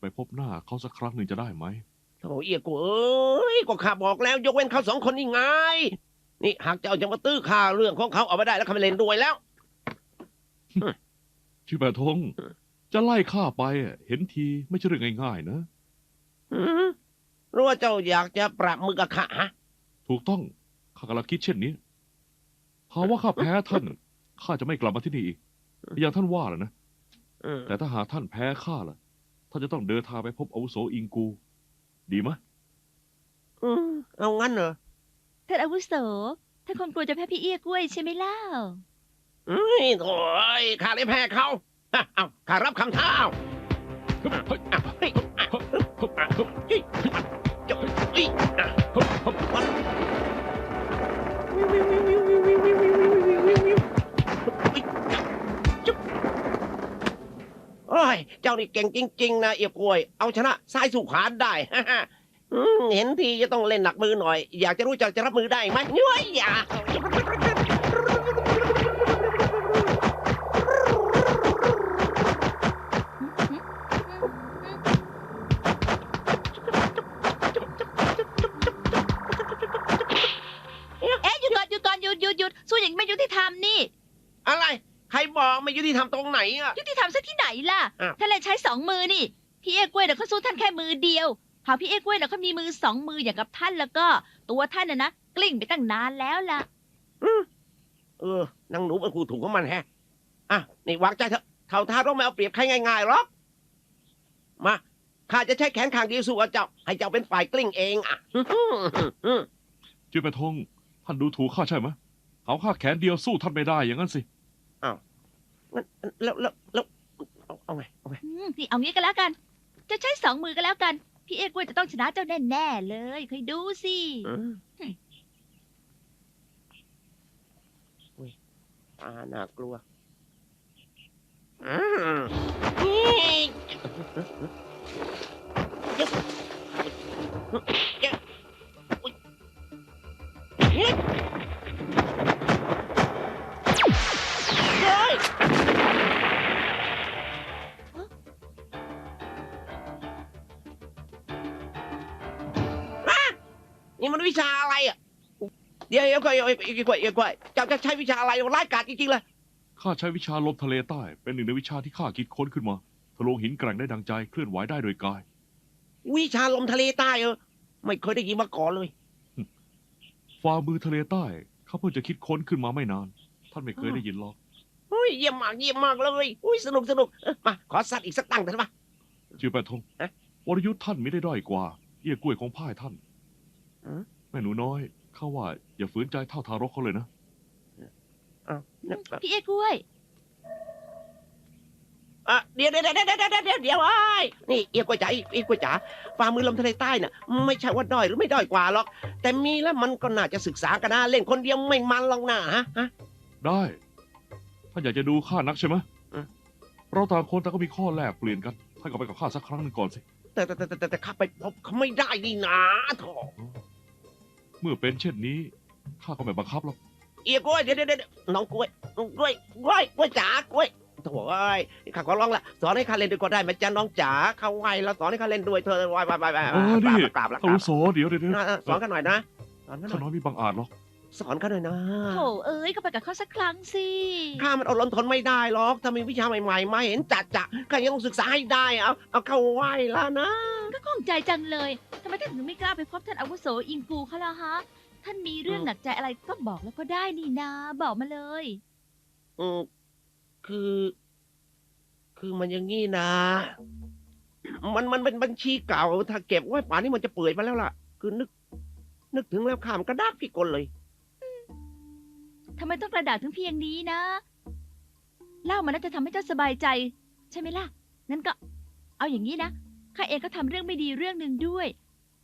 ไปพบหน้าเขาสักครั้งหนึ่งจะได้ไหม โถเอียกูเอ้ยก็ข้าบอกแล้ว ยกเว้นเขาสองคนนี่ไง นี่หากเจ้าจะมาตื้อข่าเรื่องของเขาเอาไม่ได้แล้วข้าไม่เล่นด้วยแล้ว ชื่อแปะทง จะไล่ข้าไปอะเห็นทีไม่ใช่เรื่องง่ายๆนะ หืมรู้ว่าเจ้าอยากจะปรับมือกับข้าฮะ ถูกต้องข้ากำลังคิดเช่นนี้หากว่าข้าแพ้ท่านข้าจะไม่กลับมาที่นี่อีกอย่างท่านว่าแหละนะอืมแต่ถ้าหากท่านแพ้ข้าล่ะ ท่านจะต้องเดินทางไปพบอาวุโสอิงกู ดีไหมอืมเอางั้นเหรอท่านอาวุโสท่านคงกลัวจะแพ้พี่เอี้ยกล้วยใช่ไหมเล่าเฮ้ยโถ่เอ้ยข้าเลยแพ้เขาฮะเอาข้ารับคำท้าเอาเฮ้ยเฮ้ยอะเฮ้ยอะเฮ้ยเฮ้ยเฮ้ยเฮ้ยเจ้าเฮ้ยอะเฮ้ยเฮ้ โอ้ย เจ้านี่เก่งจริง ๆ นะเอียบกล้วย เอาชนะซ้ายสู่ขวาได้ อืมเห็นทีจะต้องเล่นหนักมือหน่อย อยากจะรู้จักจะรับมือได้ไหมเฮ้ยอย่าเอ๊ะหยุดก่อนหยุดก่อนหยุดหยุดหยุดสู้อย่างนี้ไม่ยุติธรรมนี่ อะไรใครบอก ไม่ยุติธรรมตรงไหนอะ ยุติธรรมซะที่ไหนล่ะอ้าวท่านเลยใช้สองมือนี่ พี่เอี้ยกล้วยเดี๋ยวเขาสู้ท่านแค่มือเดียว หากพี่เอี้ยกล้วยเดี๋ยวเขามีมือสองมืออย่างกับท่านแล้วก็ ตัวท่านน่ะนะกลิ้งไปตั้งนานแล้วล่ะ เออนางหนูเป็นครูถูกของมันแฮะ อะนี่วางใจเถอะเท่าท่าต้องไม่เอาเปรียบใครง่ายๆหรอก มาข้าจะใช้แขนข้างเดียวสู้กับเจ้า ให้เจ้าเป็นฝ่ายกลิ้งเองอะชื่อแปะทงท่านดูถูกข้าใช่ไหมเอาข้าแขนเดียวสู้ท่านไม่ได้อย่างนั้นสิงั้น แล้วแล้วแล้วเอาเอาไงเอาไงอืมนี่เอางี้ก็แล้วกัน จะใช้สองมือก็แล้วกัน พี่เอี้ยกล้วยจะต้องชนะเจ้าแน่ๆเลยเคยดูสิอืมอุ้ยตาน่ากลัวอืมนี่ยึบยึบอุ๊ย เดี๋ยวเดี๋ยวก่อนเดี๋ยวเดี๋ยวก่อนเดี๋ยวก่อนเจ้าจะใช้วิชาอะไรร้ายกาจจริงๆเลยข้าใช้วิชาลมทะเลใต้ เป็นหนึ่งในวิชาที่ข้าคิดค้นขึ้นมาทะลวงหินแกร่งได้ดังใจเคลื่อนไหวได้โดยกาย วิชาลมทะเลใต้เออไม่เคยได้ยินมาก่อนเลยฝ่ามือทะเลใต้ข้าเพิ่งจะคิดค้นขึ้นมาไม่นาน ท่านไม่เคยได้ยินหรอกเฮ้ยเยี่ยมมากเยี่ยมมากเลยอุ้ยสนุกสนุกเอ้ยมาขอสัตว์อีกสักตั้งเถอะมาชื่อแปะทงเอ๊ะวรยุทธ์ท่านไม่ได้ด้อยกว่า เอี้ยกล้วยของพ่ายท่านอืมแม่หนูน้อย ข้าว่าอย่าฝืนใจเท่าทารกเขาเลยนะ อ้าวเนี่ยแบบพี่เอี้ยกล้วย อะเดี๋ยวเดี๋ยวเดี๋ยวเดี๋ยวเดี๋ยวเดี๋ยวเดี๋ยวไอ้ยนี่เอียกวยจ๋าเอียกวยจ๋าฝ่ามือลมทะเลใต้น่ะ ไม่ใช่ว่าด้อยหรือไม่ด้อยกว่าหรอก แต่มีแล้วมันก็น่าจะศึกษากันนะเล่นคนเดียวไม่มันหรอกนะฮะฮะ ได้ท่านอยากจะดูข้านักใช่ไหมอืม เราต่างคนต่างก็มีข้อแลกเปลี่ยนกันท่านก็ไปกับข้าสักครั้งหนึ่งก่อนสิแต่แต่แต่แต่แต่ข้าไปพบเขาไม่ได้นี่นะโถเมื่อเป็นเช่นนี้ข้าก็ไม่บังคับหรอกเอียกล้วยเดี๋ยวเดี๋ยวเดี๋ยวน้องกล้วยน้องกล้วยกล้วยกล้วยจ๋ากล้วยโถ่เอ้ยข้าขอร้องละสอนให้ข้าเล่นด้วยก็ได้ไหมจ๊ะน้องจ๋าเข้าไหวแล้วสอนให้ข้าเล่นด้วยเธอไหวไหวไหวไหวเออนี่กราบละกท่านราบรู้โสเดี๋ยวเดี๋ยวเดี๋ยวอะอะสอนกันหน่อยนะสอนกันหข้าน่อยน้อยมีบางอาจหรอกสอนกันหน่อยนะโถเอ้ยก็ไปกับเขาสักครั้งสิข้ามันอดรนทนไม่ได้หรอกถ้ามีวิชาใหม่ๆมาเห็นจัดจะข้ายังต้องศึกษาให้ได้เอาเอาเข้าไหวแล้วนะก็ข้องใจจังเลย ทำไมท่านถึงไม่กล้าไปพบท่านอาวุโสอิงกูเขาล่ะฮะ ท่านมีเรื่องหนักใจอะไรก็บอกแล้วก็ได้นี่นาบอกมาเลยอืมคือ คือมันอย่างงี้นะ มันมันเป็นบัญชีเก่า ถ้าเก็บไว้ป่านนี้มันจะเปื่อยไปแล้วล่ะ คือนึก นึกถึงแล้วข้ามนกระดากพี่กลเลย ทำไมต้องกระดาษถึงเพียงนี้นะ เล่ามาน่าจะทำให้เจ้าสบายใจ ใช่ไหมล่ะงั้นก็ เอาอย่างนี้นะ ข้าเองก็ทำเรื่องไม่ดีเรื่องหนึ่งด้วย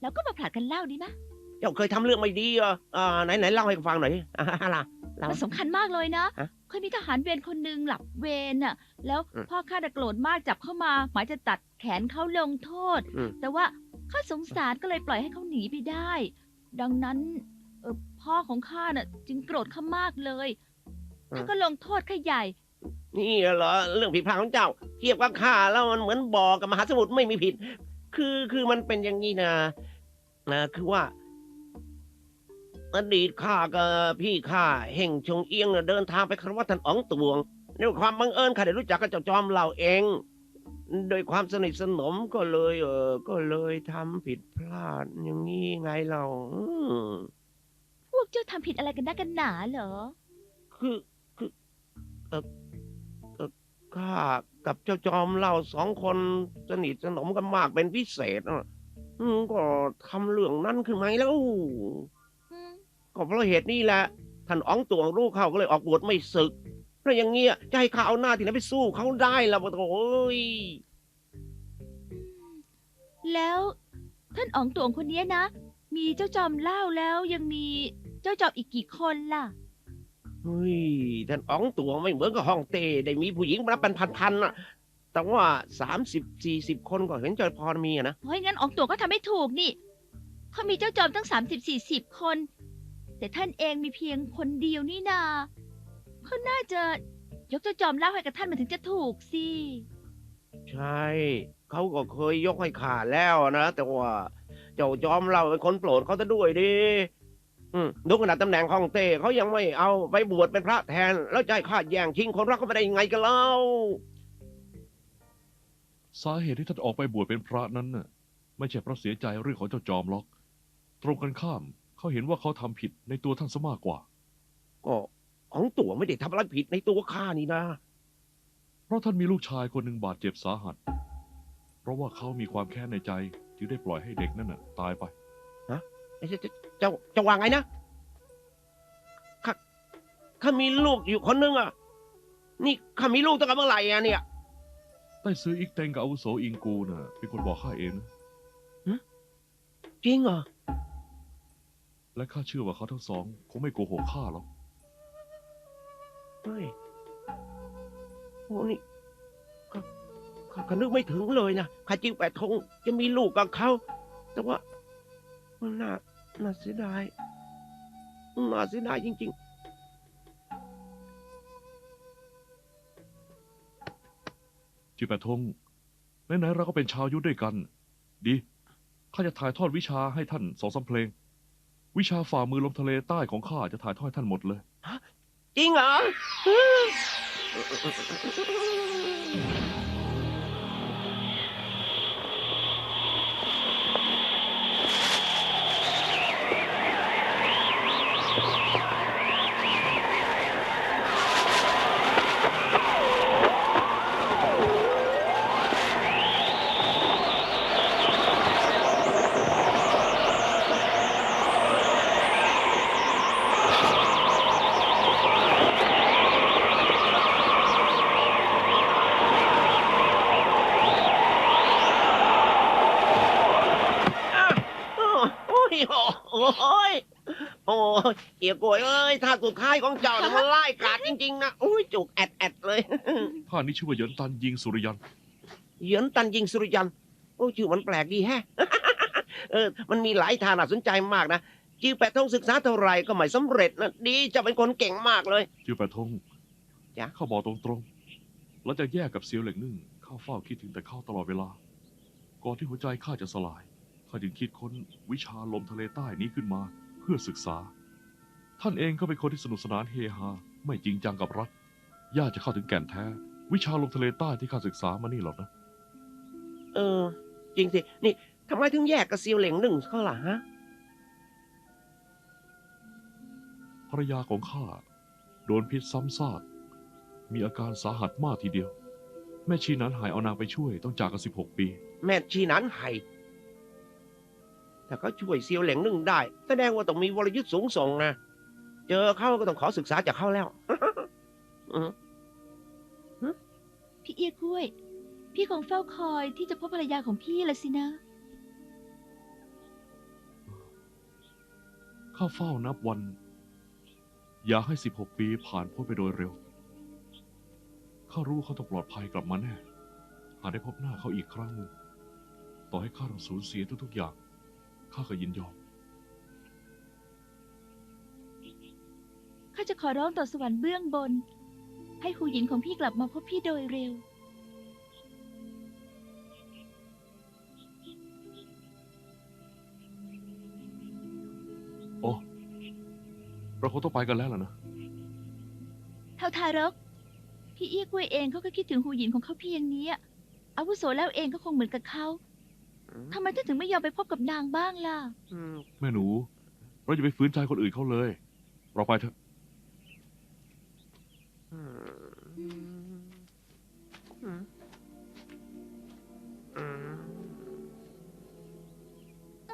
แล้วก็มาผลัดกันเล่าดีมะเจ้าเคยทำเรื่องไม่ดีเหรออ่าไหนไหนเล่าให้ฟังหน่อยอ่าล่ะเล่ามันสำคัญมากเลยนะฮะเคยมีทหารเวรคนหนึ่งหลับเวรน่ะ แล้วอืมพ่อข้าน่ะโกรธมากจับเข้ามา หมายจะตัดแขนเขาลงโทษอืมแต่ว่าข้าสงสารก็เลยปล่อยให้เขาหนีไปได้ ดังนั้นเออพ่อของข้าน่ะ จึงโกรธข้ามากเลยท่านก็ลงโทษข้าใหญ่ นี่เหรอเรื่องผิดพลาดของเจ้า เทียบกับข้าแล้วมันเหมือนบ่อกับมหาสมุทรไม่มีผิด คือคือมันเป็นอย่างนี้นะนะคือว่าอดีตข้ากับพี่ข้าเฮ่งชงเอียงน่ะเดินทางไปคารวะท่านอ๋องตวงด้วยความบังเอิญข้าได้รู้จักกับเจ้าจอมเราเอง โดยความสนิทสนมก็เลย เออ ก็เลยทำผิดพลาดอย่างนี้ไงเราอืมพวกเจ้าทำผิดอะไรกันนักกันหนาเหรอ คือคือเออเออ ข้ากับเจ้าจอมเราสองคนสนิทสนมกันมากเป็นพิเศษอะก็ทำเรื่องนั้นขึ้นมาแล้วก็เพราะเหตุนี้แหละท่านอ๋องตวงรู้เข้าก็เลยออกบวชไม่ศึกเพราะอย่างเงี้ยจะให้ข้าเอาหน้าที่ไหนไปสู้เขาได้ล่ะปะโถเอ้ยแล้วท่านอ๋องตวงคนนี้นะ มีเจ้าจอมเล่าแล้วยังมีเจ้าจอมอีกกี่คนล่ะ เฮ้ยท่านอ๋องตวงไม่เหมือนกับฮ่องเต้ได้มีผู้หญิงมานับเป็นพันๆน่ะ แต่ว่าสามสิบสี่สิบคนก็เห็นจะพอมีอะนะเพราะงั้นอ๋องตวงก็ทำไม่ถูกนี่เขามีเจ้าจอมตั้งสามสิบสี่สิบคน แต่ท่านเองมีเพียงคนเดียวนี่นาเขาน่าจะยกเจ้าจอมเล่าให้กับท่านมันถึงจะถูกสิใช่ เขาก็เคยยกให้ขาดแล้วนะ แต่ว่าเจ้าจอมเราเป็นคนโปรดเขาซะด้วยดิอืม ดูขนาดตำแหน่งของเต้เขายังไม่เอาไปบวชเป็นพระแทน แล้วใจข้าแย่งชิงคนรักเขาไปได้ยังไงกันเล่า สาเหตุที่ท่านออกไปบวชเป็นพระนั้นน่ะ ไม่ใช่เพราะเสียใจเรื่องของเจ้าจอมหรอก ตรงกันข้ามเขาเห็นว่าเขาทำผิดในตัวท่านซะมากกว่า ก็ของตัวไม่ได้ทำอะไรผิดในตัวข้านี่นะ เพราะท่านมีลูกชายคนหนึ่งบาดเจ็บสาหัส เพราะว่าเขามีความแค้นในใจจึงได้ปล่อยให้เด็กนั่นน่ะตายไป เอ้ยเจ้าเจ้าเจ้าว่าไงนะข้าข้ามีลูกอยู่คนนึงอะ นี่ข้ามีลูกตั้งแต่เมื่อไหร่อะเนี่ยใต้ซื้ออีกเตงกับอาวุโสอิงกูน่ะเป็นคนบอกข้าเองนะจริงเหรอ และข้าเชื่อว่าเขาทั้งสองคงไม่โกหกข้าหรอกเฮ้ยโอ้นี่ข้าข้าข้านึกไม่ถึงเลยนะข้าจิวแปดทงจะมีลูกกับเขา แต่ว่า มันน่าน่าเสียดายน่าเสียดายจริงจิแปะทงไหนๆเราก็เป็นชาวยุทธด้วยกัน ดี ข้าจะถ่ายทอดวิชาให้ท่านสองสามเพลง วิชาฝ่ามือลมทะเลใต้ของข้าจะถ่ายทอดให้ท่านหมดเลยๆจริงเหรอ ยโอ้ยเอียกวยเอ้ยท่าสุดท้ายของเจ้าเนี่ยมันไล่กาดจริงๆนะโอ้ยจุกแอดแอดเลยข้านี้ชื่อว่าเหยินตันยิงสุริยัน เหยินตันยิงสุริยันโอ้ยชื่อมันแปลกดีแฮะ เออ มันมีหลายทางน่าสนใจมากนะจิวแปดทงศึกษาเท่าไหร่ก็ไม่สำเร็จนะดีเจะเป็นคนเก่งมากเลย จิวแปะทงจ๊ะข้าบอกตรงๆหลังจากแยกกับเซียวเหล็กนึ่งข้าเฝ้าคิดถึงแต่เข้าตลอดเวลา ก่อนที่หัวใจข้าจะสลาย ข้าจึงคิดค้นวิชาลมทะเลใต้นี้ขึ้นมาเพื่อศึกษา ท่านเองก็เป็นคนที่สนุกสนานเฮฮาไม่จริงจังกับรักยากจะเข้าถึงแก่นแท้ วิชาลมทะเลใต้ที่ข้าศึกษามานี่หรอกนะ เออ จริงสิ นี่ทำไมถึงแยกกับเซียวเหล่งหนึ่งเขาล่ะฮะภรรยาของข้าโดนพิษซ้ำซากมีอาการสาหัสมากทีเดียว แม่ชีนั้นหายเอานางไปช่วยต้องจากกันสิบหกปี แม่ชีนั้นไห่ ถ้าเขาช่วยเซียวเหล่งหนึ่งได้ แสดงว่าต้องมีวรยุทธ์สูงส่งนะ เจอเขาก็ต้องขอศึกษาจากเขาแล้วอืมพี่เอี้ยกล้วย พี่คงเฝ้าคอยที่จะพบภรรยาของพี่ละสินะ ข้าเฝ้านับวัน อยากให้สิบหกปีผ่านพ้นไปโดยเร็ว ข้ารู้เขาต้องปลอดภัยกลับมาแน่ หากได้พบหน้าเขาอีกครั้งหนึ่งต่อให้ข้าต้องสูญเสียทุกๆอย่าง ข้าก็ยินยอม ข้าจะขอร้องต่อสวรรค์เบื้องบน ให้หูหยินของพี่กลับมาพบพี่โดยเร็ว โอ้ เราคงต้องไปกันแล้วล่ะนะ เท่าทารก พี่เอี้ยกล้วยเองเขาก็คิดถึงหูหยินของเขาเพียงนี้อะอาวุโสแล้วเองก็คงเหมือนกับเขา ทำไมท่านถึงไม่ยอมไปพบกับนางบ้างล่ะ อืมแม่หนู เราอย่าไปฝืนใจคนอื่นเขาเลย เราไปเถอะ อืม